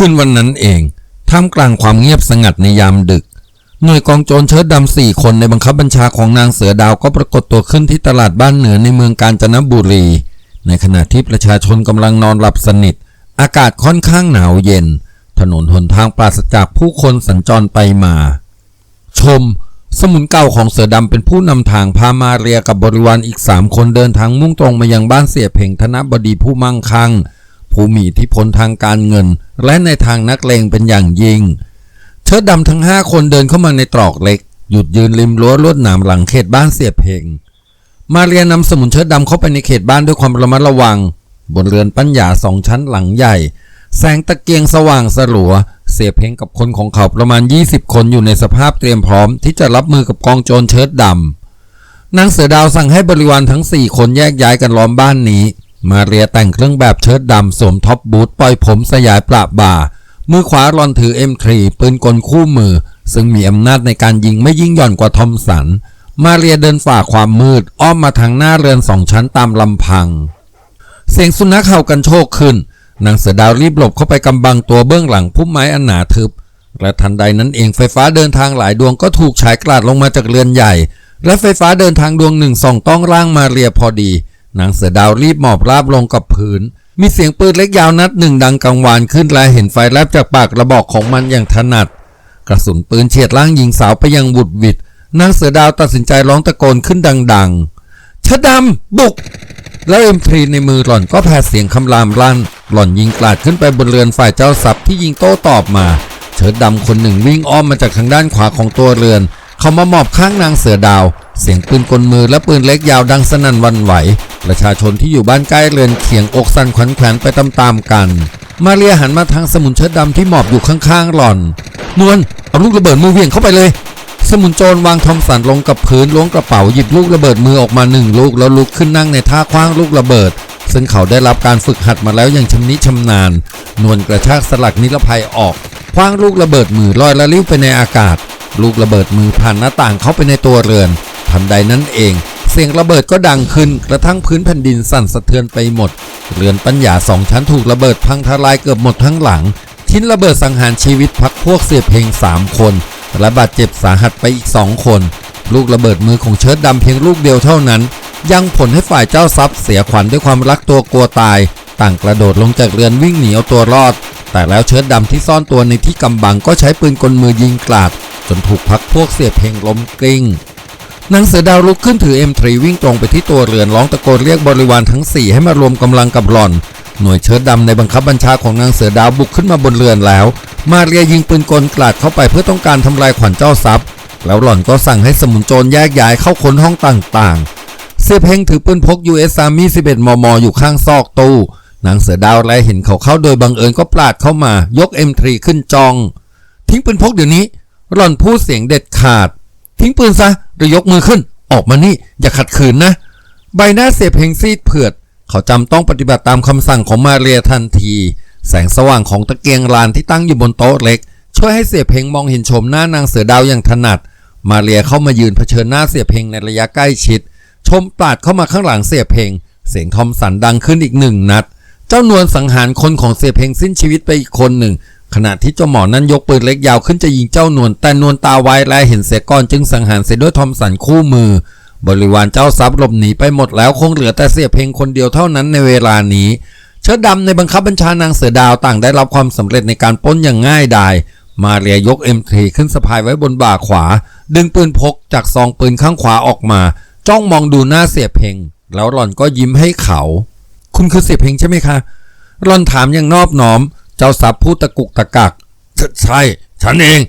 คืนวันนั้นเองท่ามกลางความเงียบสงัดในยามดึก หน่วยกองโจรเชิดดำสี่คนในบังคับบัญชาของนางเสือดาวก็ปรากฏตัวขึ้นที่ตลาดบ้านเหนือในเมืองกาญจนบุรี ในขณะที่ประชาชนกำลังนอนหลับสนิท อากาศค่อนข้างหนาวเย็น ถนนหนทางปราศจากผู้คนสัญจรไปมา ชม สมุนเก่าของเสือดำเป็นผู้นำทางพามาเรียกับบริวารอีกสามคนเดินทางมุ่งตรงมายังบ้านเสียเพ่งธนบดีผู้มั่งคั่ง ผู้มีอิทธิพลทางการเงิน และในทางนักเลงเป็นอย่างยิ่ง เชิดดำทั้งห้าคนเดินเข้ามาในตรอกเล็ก หยุดยืนริมรั้วลวดหนามหลังเขตบ้านเสียเพ่งมาเรียนนำสมุนเชิดดำเข้าไปในเขตบ้านด้วยความระมัดระวัง บนเรือนปัญญาสองชั้นหลังใหญ่ แสงตะเกียงสว่างสลัว เสียเพ่งกับคนของเขาประมาณ 20 คนอยู่ในสภาพเตรียมพร้อม ที่จะรับมือกับกองโจรเชิดดำนางเสือดาวสั่งให้บริวารทั้ง4คนแยกย้ายกันล้อมบ้านนี้ มาเรียแต่งเครื่องแบบเชิดดำสวมท็อปบูทปล่อยผมสยายประบ่า มือขวารอนถือ M3 ปืนกลคู่มือ ซึ่งมีอำนาจในการยิงไม่ยิ่งหย่อนกว่าทอมสัน มาเรียเดินฝ่าความมืด อ้อมมาทางหน้าเรือนสองชั้นตามลำพัง เสียงสุนัขเห่ากันโชคขึ้นนางเสือดาวรีบหลบเข้าไปกำบังตัวเบื้องหลังพุ่มไม้อันหนาทึบและทันใดนั้นเองไฟฟ้าเดินทางหลายดวงก็ถูกฉายกลาดลงมาจากเรือนใหญ่ และไฟฟ้าเดินทางดวงหนึ่งส่องต้องร่างมาเรียพอดี นางเสือดาวรีบหมอบราบลงกับพื้น มีเสียงปืนเล็กยาวนัดหนึ่งดังกังวานขึ้นและเห็นไฟแลบจากปากกระบอกของมันอย่างถนัด กระสุนปืนเฉียดร่างหญิงสาวไปยังบุดวิดนางเสือดาวตัดสินใจร้องตะโกนขึ้นดังๆชะดำบุก แล้วเอ็มทรีในมือหล่อนก็แผดเสียงคำรามลั่น หล่อนยิงกลาดขึ้นไปบนเรือนฝ่ายเจ้าทรัพย์ที่ยิงโต้ตอบมา เฉิดดำคนหนึ่งวิ่งอ้อมมาจากทางด้านขวาของตัวเรือน เขามาหมอบข้างนางเสือดาว เสียงปืนกลมือและปืนเล็กยาวดังสนั่นวันไหว ประชาชนที่อยู่บ้านใกล้เรือนเขียงอกสั่นขวัญแขวนไปตามๆกัน มาเรียหันมาทางสมุนเชิดดำที่หมอบอยู่ข้างๆหล่อน นวลเอาลูกระเบิดมือเวียงเข้าไปเลย สมุนโจรวางทอมสันลงกับพื้นล้วงกระเป๋าหยิบลูกระเบิดมือออกมาหนึ่งลูกแล้วลุกขึ้นนั่งในท่าคว้างลูกระเบิดซึ่งเขาได้รับการฝึกหัดมาแล้วอย่างชำนิชำนาญ นวลกระชากสลักนิรภัยออกคว้างลูกระเบิดมือลอยละลิ้วไปในอากาศ ลูกระเบิดมือผ่านหน้าต่างเข้าไปในตัวเรือน ทันใดนั้นเอง เสียงระเบิดก็ดังขึ้นกระทั่งพื้นแผ่นดินสั่นสะเทือนไปหมด เรือนปัญญาสองชั้นถูกระเบิดพังทลายเกือบหมดทั้งหลังทิ้นระเบิดสังหารชีวิตพักพวกเสียเพลงสามคนและบาดเจ็บสาหัสไปอีกสองคน ลูกระเบิดมือของเชิดดำเพียงลูกเดียวเท่านั้น ยังผลให้ฝ่ายเจ้าทรัพย์เสียขวัญด้วยความรักตัวกลัวตาย ต่างกระโดดลงจากเรือนวิ่งหนีเอาตัวรอด แต่แล้วเชิดดำที่ซ่อนตัวในที่กำบังก็ใช้ปืนกลมือยิงกราด จนถูกพักพวกเสียเพลงล้มกลิ้งนางเสือดาวลุกขึ้นถือ M3 วิ่งตรงไปที่ตัวเรือนร้องตะโกนเรียกบริวารทั้ง 4 ให้มารวมกำลังกับหล่อน หน่วยเชิดดำในบังคับบัญชาของนางเสือดาวบุกขึ้นมาบนเรือนแล้ว มาเรียยิงปืนกลกลาดเข้าไปเพื่อต้องการทำลายขวัญเจ้าทรัพย์ แล้วหล่อนก็สั่งให้สมุนโจรแยกย้ายเข้าค้นห้องต่างๆ เสียเพ่งถือปืนพก US Army 11 มม อยู่ข้างซอกตู้ นางเสือดาวแลเห็นเขาเข้าโดยบังเอิญก็ปลาดเข้ามายก M3 ขึ้นจอง ทิ้งปืนพกเดี๋ยวนี้ หล่อนพูดเสียงเด็ดขาด ทิ้งปืนซะหรือยกมือขึ้น ออกมานี่ อย่าขัดขืนนะ ใบหน้าเสียเพงซีดเผือด เขาจำต้องปฏิบัติตามคำสั่งของมาเรียทันที แสงสว่างของตะเกียงลานที่ตั้งอยู่บนโต๊ะเล็ก ช่วยให้เสียเพงมองเห็นชมหน้านางเสือดาวอย่างถนัด มาเรียเข้ามายืนเผชิญหน้าเสียเพงในระยะใกล้ชิด ชมปาดเข้ามาข้างหลังเสียเพงเสียงทอมสันดังขึ้นอีกหนึ่งนัด เจ้านวลสังหารคนของเสียเพงสิ้นชีวิตไปอีกคนหนึ่ง ขณะที่เจ้าหมอนั้นยกปืนเล็กยาวขึ้นจะยิงเจ้านวลแต่นวลตาไวและเห็นเสียก่อนจึงสังหารเสียด้วยทอมสันคู่มือ บริวารเจ้าทรัพย์หลบหนีไปหมดแล้วคงเหลือแต่เสียเพงคนเดียวเท่านั้นในเวลานี้ เชิดดำในบังคับบัญชานางเสือดาวต่างได้รับความสำเร็จในการป้นอย่างง่ายดายมาเรียยก M3 ขึ้นสะพายไว้บนบ่าขวา ดึงปืนพกจากซองปืนข้างขวาออกมา จ้องมองดูหน้าเสียเพ่งแล้วหล่อนก็ยิ้มให้เขา คุณคือเสียเพ่งใช่ไหมคะหล่อนถามอย่างนอบน้อม เจ้าทรับพูดตะกุกตะกัก ใช่ ฉันเอง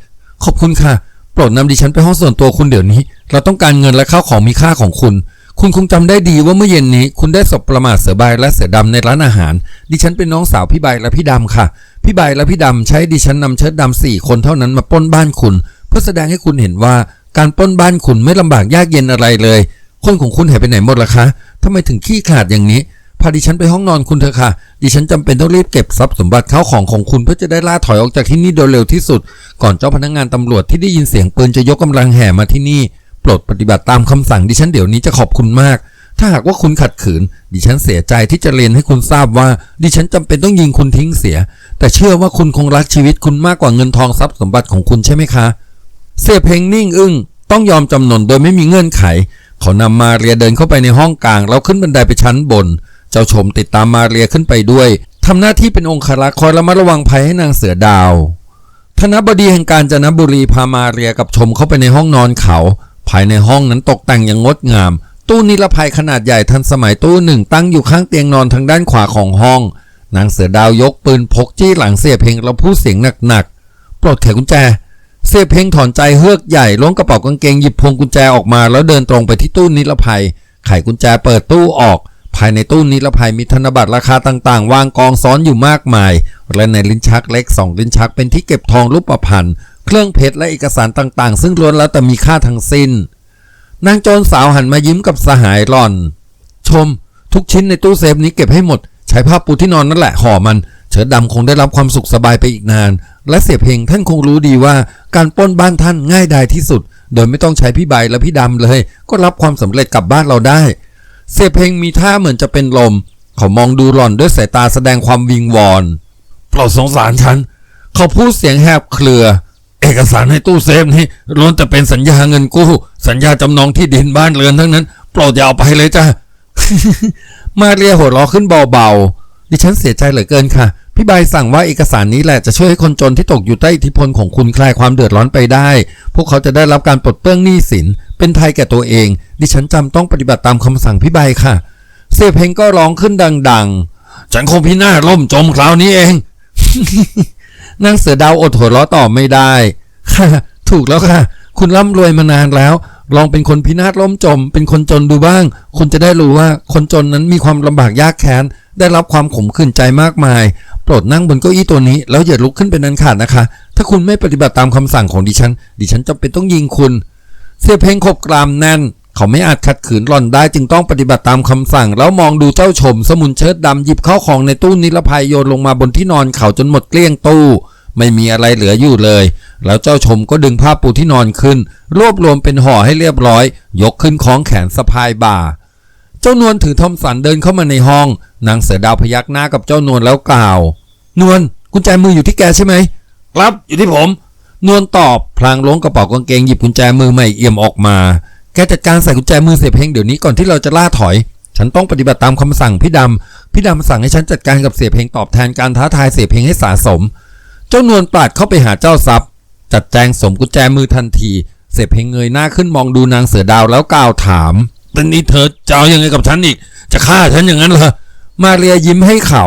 ขอบคุณค่ะ โปรดนำดิฉันไปห้องส่วนตัวคุณเดี๋ยวนี้ เราต้องการเงินและข้าวของมีค่าของคุณ คุณคงจำได้ดีว่าเมื่อเย็นนี้ คุณได้สบประมาทเสือใบและเสือดำในร้านอาหาร ดิฉันเป็นน้องสาวพี่ใบและพี่ดำค่ะ พี่ใบและพี่ดำใช้ดิฉันนำเชิดดำสี่คนเท่านั้นมาป้นบ้านคุณ เพื่อแสดงให้คุณเห็นว่าการป้นบ้านคุณไม่ลำบากยากเย็นอะไรเลย คนของคุณหายไปไหนหมดล่ะคะทำไมถึงขี้ขาดอย่างนี้ พาดิฉันไปห้องนอนคุณเถอะค่ะ ดิฉันจำเป็นต้องรีบเก็บทรัพย์สมบัติเข้าของของคุณเพื่อจะได้ล่าถอยออกจากที่นี่โดยเร็วที่สุด ก่อนเจ้าพนักงานตำรวจที่ได้ยินเสียงปืนจะยกกำลังแห่มาที่นี่ โปรดปฏิบัติตามคำสั่งดิฉันเดี๋ยวนี้จะขอบคุณมาก ถ้าหากว่าคุณขัดขืน ดิฉันเสียใจที่จะเรียนให้คุณทราบว่า ดิฉันจำเป็นต้องยิงคุณทิ้งเสีย แต่เชื่อว่าคุณคงรักชีวิตคุณมากกว่าเงินทองทรัพย์สมบัติของคุณใช่ไหมคะ เสียเพลงนิ่งอึ้งต้องยอมจำนนโดยไม่มีเงื่อนไข เขานำมาเรียเดินเข้าไปในห้องกลางแล้วขึ้นบันไดไปชั้นบน เจ้าชมติดตามมาเรียขึ้นไปด้วย ทำหน้าที่เป็นองครักษ์คอยระมัดระวังภัยให้นางเสือดาว ธนบดีแห่งการจนบุรีพามาเรียกับชมเข้าไปในห้องนอนเขา ภายในห้องนั้นตกแต่งอย่างงดงาม ตู้นิรภัยขนาดใหญ่ทันสมัยตู้หนึ่งตั้งอยู่ข้างเตียงนอนทางด้านขวาของห้อง นางเสือดาวยกปืนพกจี้หลังเสียเพลงแล้วพูดเสียงหนักๆปลดไขกุญแจเสียเพลงถอนใจเฮือกใหญ่ล้วงกระเป๋ากางเกงหยิบพวงกุญแจออกมาแล้วเดินตรงไปที่ตู้นิรภัย ไขกุญแจเปิดตู้ออก ภายในตู้นิรภัยมีธนบัตรราคาต่างๆ วางกองซ้อนอยู่มากมาย และในลิ้นชักเล็กสองลิ้นชักเป็นที่เก็บทองรูปประพันเครื่องเพชรและเอกสารต่างๆ ซึ่งล้วนแล้วแต่มีค่าทั้งสิ้น นางโจรสาวหันมายิ้มกับสหายหล่อน ชม ทุกชิ้นในตู้เซฟนี้เก็บให้หมด ใช้ผ้าปูที่นอนนั่นแหละห่อมัน เฉิดดำคงได้รับความสุขสบายไปอีกนาน และเสียเพลงท่านคงรู้ดีว่าการปล้นบ้านท่านง่ายดายที่สุด โดยไม่ต้องใช้พี่ใบและพี่ดำเลย ก็รับความสำเร็จกลับบ้านเราได้ เสียเพลงมีท่าเหมือนจะเป็นลม เขามองดูหล่อนด้วยสายตาแสดงความวิงวอนโปรดสงสารฉัน เขาพูดเสียงแหบเครือ เอกสารในตู้เซฟนี้ล้วนแต่เป็นสัญญาเงินกู้ สัญญาจำนองที่ดินบ้านเรือนทั้งนั้น โปรดอย่าเอาไปเลยจ้ะมาเรียหัวเราะขึ้นเบาๆ ดิฉันเสียใจเหลือเกินค่ะ พี่ใบายสั่งว่าเอกสารนี้แหละจะช่วยให้คนจนที่ตกอยู่ใต้อิทธิพลของคุณคลายความเดือดร้อนไปได้ พวกเขาจะได้รับการปลดเปลื้องหนี้สิน เป็นไทยแก่ตัวเอง ดิฉันจำต้องปฏิบัติตามคำสั่งพี่ใบค่ะ เสียเพลงก็ร้องขึ้นดัง ๆ ฉันคงพินาศล่มจมคราวนี้เอง นางเสือดาวอดหัวเราะต่อไม่ได้ ค่ะ ถูกแล้วค่ะ คุณร่ำรวยมานานแล้ว ลองเป็นคนพินาศล่มจม เป็นคนจนดูบ้าง คุณจะได้รู้ว่าคนจนนั้นมีความลำบากยากแค้น ได้รับความขมขื่นใจมากมายโปรดนั่งบนเก้าอี้ตัวนี้แล้วอย่าลุกขึ้นเป็นนันขาดนะคะ ถ้าคุณไม่ปฏิบัติตามคำสั่งของดิฉัน ดิฉันจำเป็นต้องยิงคุณ เสียเพลงขบกรามแน่น เขาไม่อาจขัดขืนหล่อนได้จึงต้องปฏิบัติตามคำสั่ง แล้วมองดูเจ้าชม สมุนเชิดดำหยิบเข้าของในตู้นิรภัยโยนลงมาบนที่นอนเขาจนหมดเกลี้ยงตู้ ไม่มีอะไรเหลืออยู่เลย แล้วเจ้าชมก็ดึงผ้าปูที่นอนขึ้น รวบรวมเป็นห่อให้เรียบร้อย ยกขึ้นคล้องแขนสะพายบ่าเจ้านวลถือทอมสันเดินเข้ามาในห้อง นางเสือดาวพยักหน้ากับเจ้านวลแล้วกล่าว นวลกุญแจมืออยู่ที่แกใช่ไหมครับอยู่ที่ผม นวลตอบพลางล้วงกระเป๋ากางเกงหยิบกุญแจมือใหม่เอี่ยมออกมา แกจัดการใส่กุญแจมือเสียเพลงเดี๋ยวนี้ก่อนที่เราจะล่าถอย ฉันต้องปฏิบัติตามคำสั่งพี่ดำพี่ดำสั่งให้ฉันจัดการกับเสียเพลงตอบแทนการท้าทายเสียเพลงให้สะสม เจ้านวลปาดเข้าไปหาเจ้าทรัพย์ จัดแจงสมกุญแจมือทันที เสียเพลงเงยหน้าขึ้นมองดูนางเสือดาวแล้วกล่าวถามตอนนี้เธอจะเอายังไงกับฉันอีก จะฆ่าฉันอย่างนั้นเหรอ มาเรียยิ้มให้เขา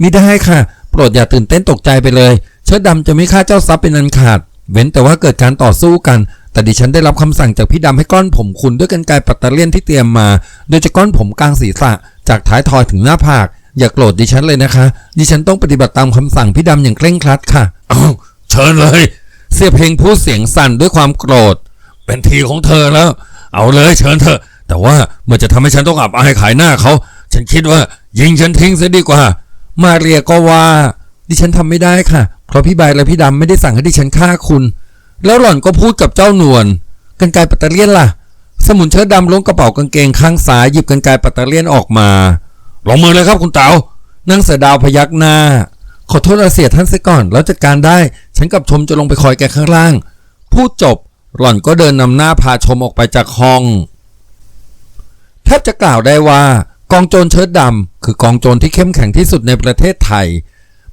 มิได้ค่ะ โปรดอย่าตื่นเต้นตกใจไปเลย เชิดดำจะไม่ฆ่าเจ้าทรัพย์เป็นอันขาด เว้นแต่ว่าเกิดการต่อสู้กัน แต่ดิฉันได้รับคำสั่งจากพี่ดำให้ก้อนผมคุณด้วยกันไกปัตเตเลียนที่เตรียมมา โดยจะก้อนผมกลางศีรษะ จากท้ายทอยถึงหน้าผาก อย่าโกรธดิฉันเลยนะคะ ดิฉันต้องปฏิบัติตามคำสั่งพี่ดำอย่างเคร่งครัดค่ะอ้าวเชิญเลย เสียเพลงพูดเสียงสั่นด้วยความโกรธ เป็นทีของเธอแล้ว เอาเลยเชิญเถอแต่ว่าเมื่อจะทำให้ฉันต้องอับอายขายหน้าเขา ฉันคิดว่ายิงฉันทิ้งเสียดีกว่า มาเรียก็ว่า ดิฉันทำไม่ได้ค่ะ เพราะพี่ใบและพี่ดำไม่ได้สั่งให้ดิฉันฆ่าคุณ แล้วหล่อนก็พูดกับเจ้านวลกันไกปัตเตอร์เลียนล่ะ สมุนเชิดดำล้วงกระเป๋ากางเกงข้างซ้ายหยิบกันไกปัตเตอร์เลียนออกมาลงมือเลยครับคุณเต๋านางเสือดาวพยักหน้า ขอโทษอาเสียท่านเสียก่อน แล้วจัดการได้ฉันกับชมจะลงไปคอยแกข้างล่าง พูดจบหล่อนก็เดินนำหน้าพาชมออกไปจากห้องแทบจะกล่าวได้ว่ากองโจรเชิดดำคือกองโจรที่เข้มแข็งที่สุดในประเทศไทย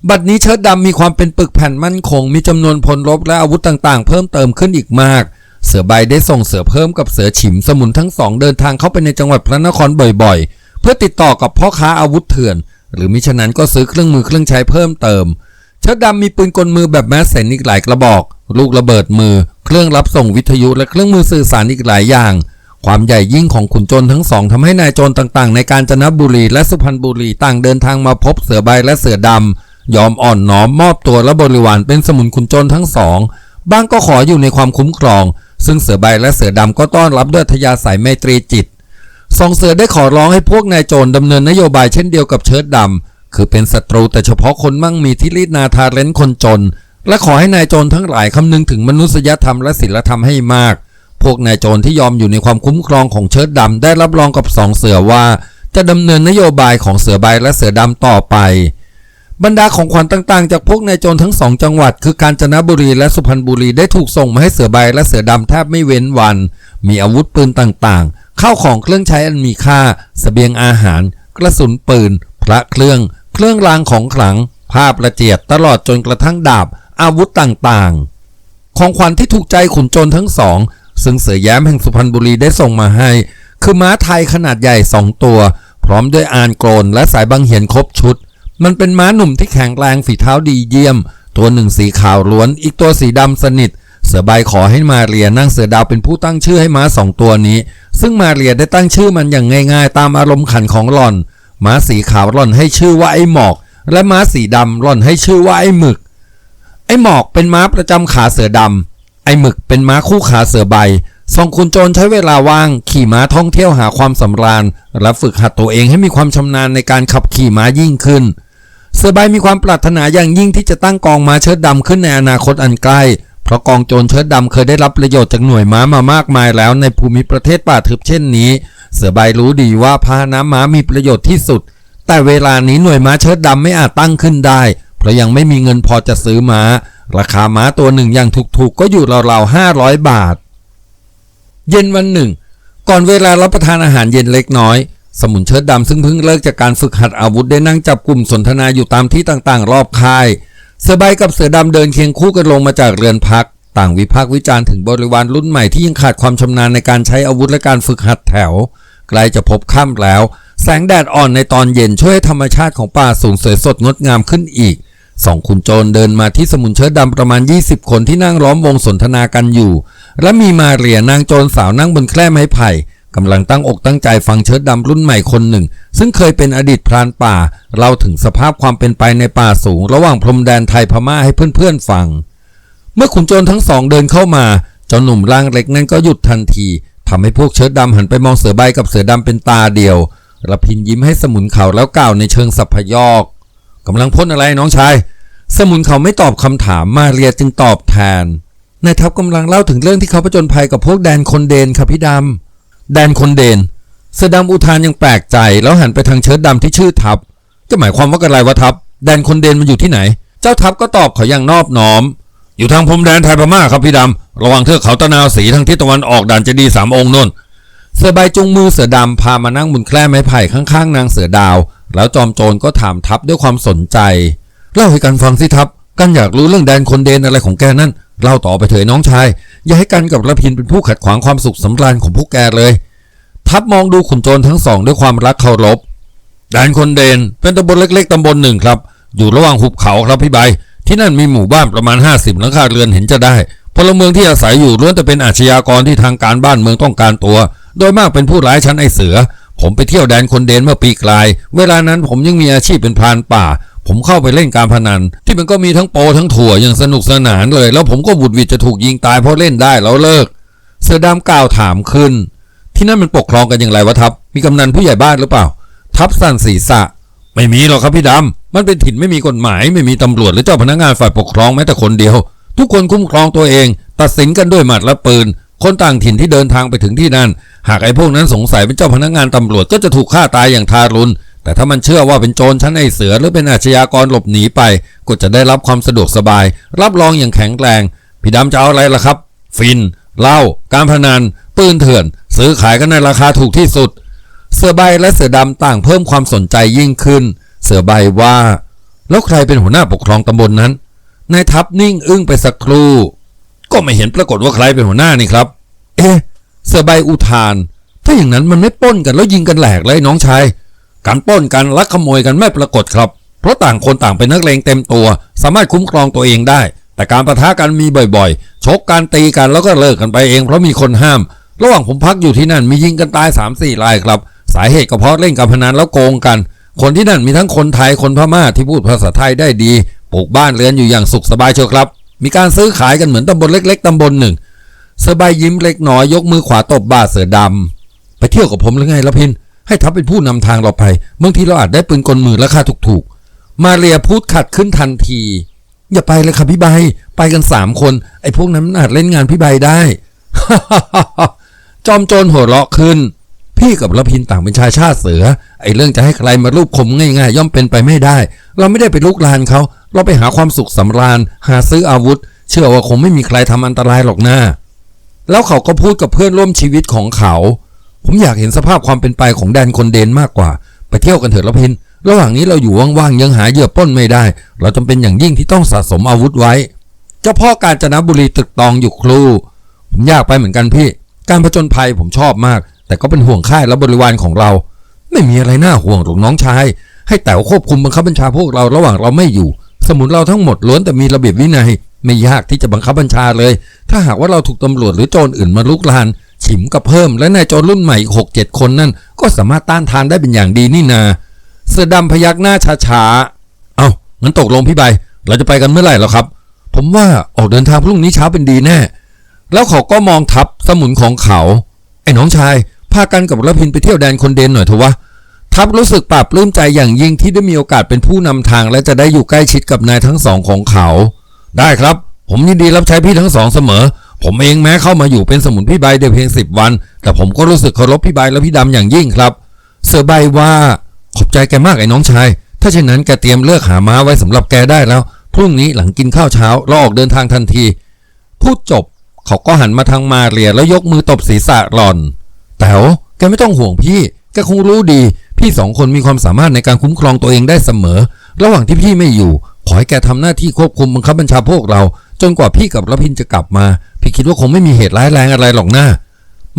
บัดนี้เชิดดำมีความเป็นปึกแผ่นมั่นคง มีจำนวนพลรบและอาวุธต่างๆ เพิ่มเติมขึ้นอีกมาก เสือใบได้ส่งเสือเพิ่มกับเสือฉิมสมุนทั้งสองเดินทางเข้าไปในจังหวัดพระนครบ่อยๆ เพื่อติดต่อกับพ่อค้าอาวุธเถื่อน หรือมิฉะนั้นก็ซื้อเครื่องมือเครื่องใช้เพิ่มเติม เชิดดำมีปืนกลมือแบบแมสเซนอีกหลายกระบอก ลูกระเบิดมือ เครื่องรับส่งวิทยุและเครื่องมือสื่อสารอีกหลายอย่างความใหญ่ยิ่งของขุนโจรทั้งสองทำให้นายโจรต่างๆ ในการจนบุรีและสุพรรณบุรีต่างเดินทางมาพบเสือใบและเสือดำ ยอมอ่อนน้อมมอบตัวและบริวารเป็นสมุนขุนโจรทั้งสอง บางก็ขออยู่ในความคุ้มครอง ซึ่งเสือใบและเสือดำก็ต้อนรับด้วยทยาสายไมตรีจิตสองเสือได้ขอร้องให้พวกนายโจรดำเนินนโยบายเช่นเดียวกับเชิดดำคือเป็นศัตรูแต่เฉพาะคนมั่งมีที่รีดนาทาเร้นคนจน และขอให้นายโจรทั้งหลายคำนึงถึงมนุษยธรรมและศีลธรรมให้มาก พวกนายโจรที่ยอมอยู่ในความคุ้มครองของเชิดดำได้รับรองกับสองเสือว่า จะดำเนินนโยบายของเสือใบและเสือดำต่อไป บรรดาของขวัญต่างๆ จากพวกนายโจรทั้งสองจังหวัด คือกาญจนบุรีและสุพรรณบุรีได้ถูกส่งมาให้เสือใบและเสือดำแทบไม่เว้นวัน มีอาวุธปืนต่างๆข้าวของเครื่องใช้อันมีค่าเสบียงอาหาร กระสุนปืน พระเครื่อง เครื่องรางของขลัง ภาพละเจียดตลอดจนกระทั่งดาบ อาวุธต่างๆ ของขวัญที่ถูกใจขุนโจรทั้งสอง ซึ่งเสือแย้มแห่งสุพรรณบุรีได้ส่งมาให้ คือม้าไทยขนาดใหญ่สองตัว พร้อมด้วยอานโกรนและสายบังเหียนครบชุด มันเป็นม้าหนุ่มที่แข็งแรงฝีเท้าดีเยี่ยม ตัวหนึ่งสีขาวล้วน อีกตัวสีดำสนิท เสือใบขอให้มาเรียนั่งเสือดาวเป็นผู้ตั้งชื่อให้ม้าสองตัวนี้ ซึ่งมาเรียได้ตั้งชื่อมันอย่างง่าย ๆ ตามอารมณ์ขันของหล่อน ม้าสีขาวหล่อนให้ชื่อว่าไอ้หมอก และม้าสีดำหล่อนให้ชื่อว่าไอ้หมึก ไอ้หมอกเป็นม้าประจำขาเสือดำไอ้หมึกเป็นม้าคู่ขาเสือใบสองคุณโจรใช้เวลาว่าง ขี่ม้าท่องเที่ยวหาความสำราญ และฝึกหัดตัวเองให้มีความชำนาญในการขับขี่ม้ายิ่งขึ้น เสือใบมีความปรารถนาอย่างยิ่งที่จะตั้งกองม้าเชิดดำขึ้นในอนาคตอันใกล้ เพราะกองโจรเชิดดำเคยได้รับประโยชน์จากหน่วยม้ามามากมายแล้วในภูมิประเทศป่าทึบเช่นนี้ เสือใบรู้ดีว่าพาหนะม้ามีประโยชน์ที่สุด แต่เวลานี้หน่วยม้าเชิดดำไม่อาจตั้งขึ้นได้ เพราะยังไม่มีเงินพอจะซื้อม้า ราคาม้าตัวหนึ่งอย่างถูกๆ ก็อยู่ราวๆห้าร้อยบาท เย็นวันหนึ่ง ก่อนเวลารับประทานอาหารเย็นเล็กน้อย สมุนเชิดดำซึ่งเพิ่งเลิกจากการฝึกหัดอาวุธได้นั่งจับกลุ่มสนทนาอยู่ตามที่ต่างๆ รอบค่าย เสือใบกับเสือดำเดินเคียงคู่กันลงมาจากเรือนพัก ต่างวิพากษ์วิจารณ์ถึงบริวารรุ่นใหม่ที่ยังขาดความชำนาญในการใช้อาวุธและการฝึกหัดแถว ใกล้จะพบค่ำแล้ว แสงแดดอ่อนในตอนเย็นช่วยธรรมชาติของป่าสูงสวยสดงดงามขึ้นอีกสองขุนโจรเดินมาที่สมุนเชิดดำประมาณ 20 คนที่นั่งล้อมวงสนทนากันอยู่ และมีมาเรียนางโจรสาวนั่งบนแคร่ไม้ไผ่ กำลังตั้งอกตั้งใจฟังเชิดดำรุ่นใหม่คนหนึ่ง ซึ่งเคยเป็นอดีตพรานป่าเล่าถึงสภาพความเป็นไปในป่าสูง ระหว่างพรมแดนไทยพม่าให้เพื่อนๆฟัง เมื่อขุนโจรทั้งสองเดินเข้ามาเจ้าหนุ่มร่างเล็กนั่นก็หยุดทันทีทำให้พวกเชิดดำหันไปมองเสือใบกับเสือดำเป็นตาเดียวระพินยิ้มให้สมุนเขาแล้วกล่าวในเชิงสัพพยอกกำลังพ่นอะไรน้องชาย สมุนเขาไม่ตอบคำถามมาเรียจึงตอบแทนนายทัพกำลังเล่าถึงเรื่องที่เขาผจญภัยกับพวกแดนคนเดนครับพี่ดำ แดนคนเดนเสือดำอุทานยังแปลกใจ แล้วหันไปทางเชิดดำที่ชื่อทัพจะหมายความว่าอะไรวะทัพแดนคนเดนมันอยู่ที่ไหน เจ้าทัพก็ตอบเขาอย่างนอบน้อม อยู่ทางพรมแดนไทยพม่าครับพี่ดำระว่างเทือกเขาตะนาวสีทางทิศตะวันออกด่านเจดีสามองค์นนเสือใบจุงมือเสือดำพามานั่งบนแคร่ไม้ไผ่ข้างๆ นางเสือดาว แล้วจอมโจรก็ถามทัพด้วยความสนใจเล่าให้กันฟังสิทัพกันอยากรู้เรื่องแดนคนเดนอะไรของแกนั่น เล่าต่อไปเถอะน้องชาย อย่าให้กันกับระพินเป็นผู้ขัดขวางความสุขสำราญของพวกแกเลย ทัพมองดูขุนโจรทั้งสองด้วยความรักเคารพแดนคนเดนเป็นตำบลเล็ก ๆตำบลหนึ่งครับ อยู่ระหว่างหุบเขาครับพี่ใบที่นั่นมีหมู่บ้านประมาณ 50หลังคาเรือนเห็นจะได้พลเมืองที่อาศัยอยู่ล้วนแต่เป็นอาชญากรที่ทางการบ้านเมืองต้องการตัว โดยมากเป็นผู้ร้ายชั้นไอเสือ ผมไปเที่ยวแดนคนเดนเมื่อปีกลาย เวลานั้นผมยังมีอาชีพเป็นพรานป่า ผมเข้าไปเล่นการพนัน ที่มันก็มีทั้งโปทั้งถั่วอย่างสนุกสนานเลย แล้วผมก็บุดวิดจะถูกยิงตายเพราะเล่นได้แล้วเลิก เสือดำกล่าวถามขึ้น ที่นั่นมันปกครองกันอย่างไรวะทัพมีกำนันผู้ใหญ่บ้านหรือเปล่า ทัพสั่นศีรษะ ไม่มีหรอกครับพี่ดำ มันเป็นถิ่นไม่มีกฎหมาย ไม่มีตำรวจหรือเจ้าพนักงานฝ่ายปกครองแม้แต่คนเดียว ทุกคนคุ้มครองตัวเอง ตัดสินกันด้วยหมัดและปืน คนต่างถิ่นที่เดินทางไปถึงที่นั่น หากไอ้พวกนั้นสงสัยเป็นเจ้าพนักงานตำรวจก็จะถูกฆ่าตายอย่างทารุณ แต่ถ้ามันเชื่อว่าเป็นโจรชั้นไอเสือหรือเป็นอาชญากรหลบหนีไป ก็จะได้รับความสะดวกสบาย รับรองอย่างแข็งแรงพี่ดำจะเอาอะไรล่ะครับ ฟินเหล้าการพนัน ปืนเถื่อน ซื้อขายกันในราคาถูกที่สุด เสือใบและเสือดำต่างเพิ่มความสนใจยิ่งขึ้น เสือใบว่า แล้วใครเป็นหัวหน้าปกครองตำบลนนั้นนายทัพนิ่งอึ้งไปสักครู่ ก็ไม่เห็นปรากฏว่าใครเป็นหัวหน้านี่ครับ เอ๊ะเสือใบอุทาน ถ้าอย่างนั้นมันไม่ป้นกันแล้วยิงกันแหลกเลยน้องชาย การป้นกันลักขโมยกันไม่ปรากฏครับ เพราะต่างคนต่างเป็นนักเลงเต็มตัว สามารถคุ้มครองตัวเองได้ แต่การประทะกันมีบ่อยๆ ชกการตีกันแล้วก็เลิกกันไปเองเพราะมีคนห้าม ระหว่างผมพักอยู่ที่นั่นมียิงกันตาย3ามสี่รายครับ สาเหตุก็เพราะเล่นการพนันแล้วโกงกัน คนที่นั่นมีทั้งคนไทยคนพม่าที่พูดภาษาไทยได้ดี ปลูกบ้านเรือนอยู่อย่างสุขสบายเชียวครับ มีการซื้อขายกันเหมือนตำบลเล็ก ๆตำบลหนึ่งเสือใบยิ้มเล็กน้อยยกมือขวาตบบ่าเสือดำไปเที่ยวกับผมหรือไงละพิน ให้ทัพเป็นผู้นำทางเราไปบางทีเราอาจได้ปืนกลมือราคาถูกๆ มาเรียพูดขัดขึ้นทันที อย่าไปเลยครับพี่ใบไปกันสามคนไอ้พวกนั้นอาจเล่นงานพี่ใบได้จอมโจรหัวเราะขึ้น พี่กับละพินต่างเป็นชายชาติเสือ ไอ้เรื่องจะให้ใครมารูปคมง่ายๆ ย่อมเป็นไปไม่ได้ เราไม่ได้ไปลุกลานเขา เราไปหาความสุขสำราญ หาซื้ออาวุธ เชื่อว่าคงไม่มีใครทำอันตรายหรอกนะแล้วเขาก็พูดกับเพื่อนร่วมชีวิตของเขา ผมอยากเห็นสภาพความเป็นไปของแดนคนเดนมากกว่า ไปเที่ยวกันเถอะละพิน ระหว่างนี้เราอยู่ว่างๆยังหาเหยื่อป้นไม่ได้ เราจำเป็นอย่างยิ่งที่ต้องสะสมอาวุธไว้ เจ้าพ่อกาญจนบุรีตึกตองอยู่ครู ผมอยากไปเหมือนกันพี่ การผจญภัยผมชอบมาก แต่ก็เป็นห่วงค่ายและบริวารของเรา ไม่มีอะไรน่าห่วงหรอกน้องชาย ให้แต๋วควบคุมบังคับบัญชาพวกเราระหว่างเราไม่อยู่ สมุนเราทั้งหมดล้วนแต่มีระเบียบวินัยไม่ยากที่จะบังคับบัญชาเลย ถ้าหากว่าเราถูกตำรวจหรือโจรอื่นมาลุกลาน ฉิมกับเพิ่มและนายโจรรุ่นใหม่อีกหกเจ็ดคนนั่น ก็สามารถต้านทานได้เป็นอย่างดีนี่นา เสือดำพยักหน้าช้าๆ เอา้างั้นตกลงพี่ใบ เราจะไปกันเมื่อไหร่แล้วครับ ผมว่าออกเดินทางพรุ่งนี้เช้าเป็นดีแน่ แล้วเขาก็มองทับสมุนของเขา ไอ้น้องชาย พากันกับระพินไปเที่ยวแดนคนเดนหน่อยเถอะวะทับรู้สึกปลาบปลื้มใจอย่างยิ่งที่ได้มีโอกาสเป็นผู้นำทางและจะได้อยู่ใกล้ชิดกับนายทั้งสองของเขา ได้ครับ ผมยินดีรับใช้พี่ทั้งสองเสมอ ผมเองแม้เข้ามาอยู่เป็นสมุนพี่ใบได้เพียงสิบวัน แต่ผมก็รู้สึกเคารพพี่ใบและพี่ดำอย่างยิ่งครับ เสือใบว่าขอบใจแกมากไอ้น้องชาย ถ้าเช่นนั้นแกเตรียมเลือกหาม้าไว้สำหรับแกได้แล้ว พรุ่งนี้หลังกินข้าวเช้าเราออกเดินทางทันที พูดจบ เขาก็หันมาทางมาเรียแล้วยกมือตบศีรษะหล่อน แต๋วแกไม่ต้องห่วงพี่ แกคงรู้ดี พี่สองคนมีความสามารถในการคุ้มครองตัวเองได้เสมอ ระหว่างที่พี่ไม่อยู่ ขอให้แกทำหน้าที่ควบคุมบังคับบัญชาพวกเรา จนกว่าพี่กับรพินจะกลับมา พี่คิดว่าคงไม่มีเหตุร้ายแรงอะไรหรอกนะ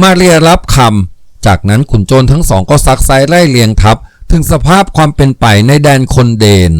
มาเรียรับคำ จากนั้นขุนโจรทั้งสองก็ซักไซไล่เลียงทับ ถึงสภาพความเป็นไปในแดนคนเดน